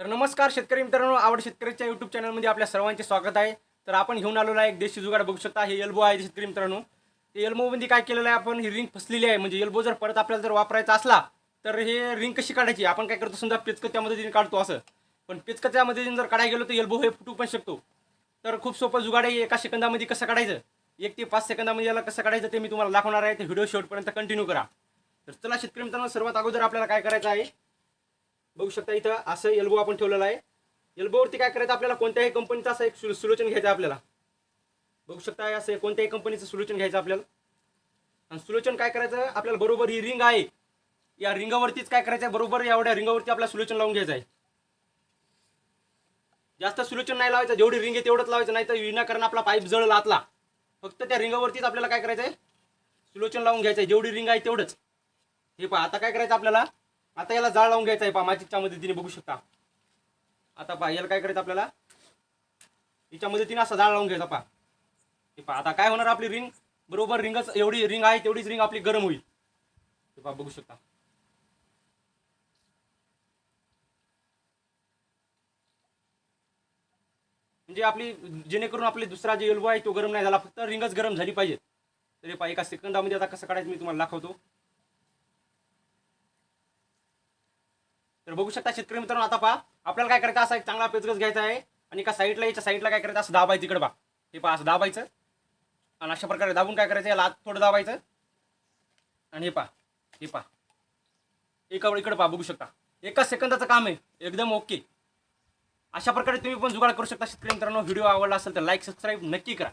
तर नमस्कार शेतकरी मित्रांनो आवड शेतकऱ्याच्या युट्यूब चॅनलमध्ये आपल्या सर्वांचे स्वागत आहे. तर आपण घेऊन आलेलो आहे एक देशी जुगाड बघू शकता हे एल्बो आहे शेतकरी मित्रांनो. ते एल्बोमध्ये काय केलेलं आहे आपण ही रिंग फसलेली आहे. म्हणजे एल्बो जर परत आपल्याला जर वापरायचा असला तर हे रिंग कशी काढायची? आपण काय करतो समजा पेचकं त्या मदतीने काढतो असं. पण पेचकं त्या मदतीने जर काढायला गेलो तर एल्बो हे फुटू पण शकतो. तर खूप सोपं जुगाड आहे एका सेकंदामध्ये कसं काढायचं? एक ते पाच सेकंदामध्ये याला कसं काढायचं ते मी तुम्हाला दाखवणार आहे. ते व्हिडिओ शेवटपर्यंत कंटिन्यू करा. तर चला शेतकरी मित्रांनो सर्वात अगोदर आपल्याला काय करायचं आहे बघू शकता इथं असं एल्बो आपण ठेवलेला आहे. एल्बोवरती काय करायचं? आपल्याला कोणत्याही कंपनीचं असं एक सोल्युशन घ्यायचं आहे आपल्याला. बघू शकता असं कोणत्याही कंपनीचं सोल्युशन घ्यायचं आपल्याला. आणि सोल्युशन काय करायचं? आपल्याला बरोबर ही रिंग आहे. या रिंगावरतीच काय करायचं आहे? बरोबर एवढ्या रिंगावरती आपल्याला सोल्युशन लावून घ्यायचं आहे. जास्त सोल्युशन नाही लावायचं. जेवढी रिंग आहे तेवढंच लावायचं. नाही तर विनाकारण आपला पाईप जळ लातला. फक्त त्या रिंगावरतीच आपल्याला काय करायचं आहे? सोल्युशन लावून घ्यायचं आहे. जेवढी रिंग आहे तेवढंच. हे पहा आता काय करायचं आपल्याला? आता याला जाळ लावून घ्यायचा आहे पा माझीच्या मदतीने बघू शकता. आता पा याला काय करायचं आपल्याला? हिच्या मदतीने असा जाळ लावून घ्यायचा पहा. हे पहा आता काय होणार आपली रिंग? बरोबर रिंगच एवढी रिंग आहे तेवढीच रिंग आपली गरम होईल. हे पहा बघू शकता. म्हणजे आपली जेणेकरून आपली दुसरा जे एल्बो आहे तो गरम नाही झाला फक्त रिंगच गरम झाली पाहिजे. तरी पा एका सेकंदामध्ये आता कसं काढायचं मी तुम्हाला दाखवतो. तर बघू शकता शेतकरी मित्रांनो आता पहा आपल्याला काय करायचं? असा एक चांगला पेचगस घ्यायचा आहे. आणि एका साईडला याच्या साईडला काय करायचं? असं दाबायचं इकडे पहा. हे पहा असं दाबायचं. आणि अशा प्रकारे दाबून काय करायचं? याला थोडं दाबायचं. आणि हे पहा हे पहा. एका इकडे पहा बघू शकता. एका सेकंदाचं काम आहे. एकदम ओके. अशा प्रकारे तुम्ही पण जुगाड करू शकता शेतकरी मित्रांनो. व्हिडिओ आवडला असेल तर लाईक सबस्क्राईब नक्की करा.